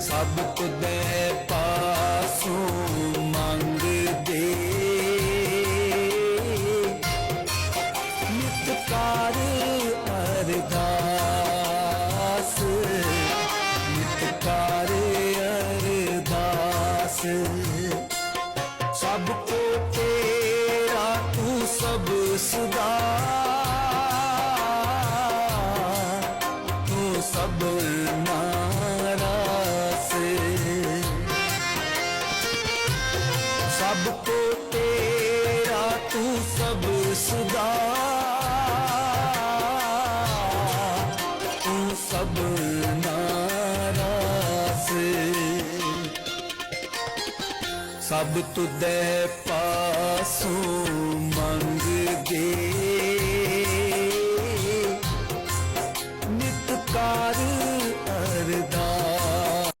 ਸਭ ਤੁਦੇ ਪਾਸੋਂ ਮੰਗਦੇ। ਨਿਤ ਕਾਰ ਅਰਦਾਸ। ਨਿਤ ਅਰਦਾਸ। ਸਭ ਕੋ ਤੇਰਾ ਤੂੰ ਸਭ ਸਦਾ ਰੱਬ ਕੋ ਤੇਰਾ ਤੂੰ ਸਭ ਸੁਦਾ। ਤੂੰ ਸਭ ਨਾਰਾਸ ਸਭ ਤੁਦੇ ਪਾਸੋਂ ਮੰਗਦੇ ਨਿਤ ਕਾਰਜ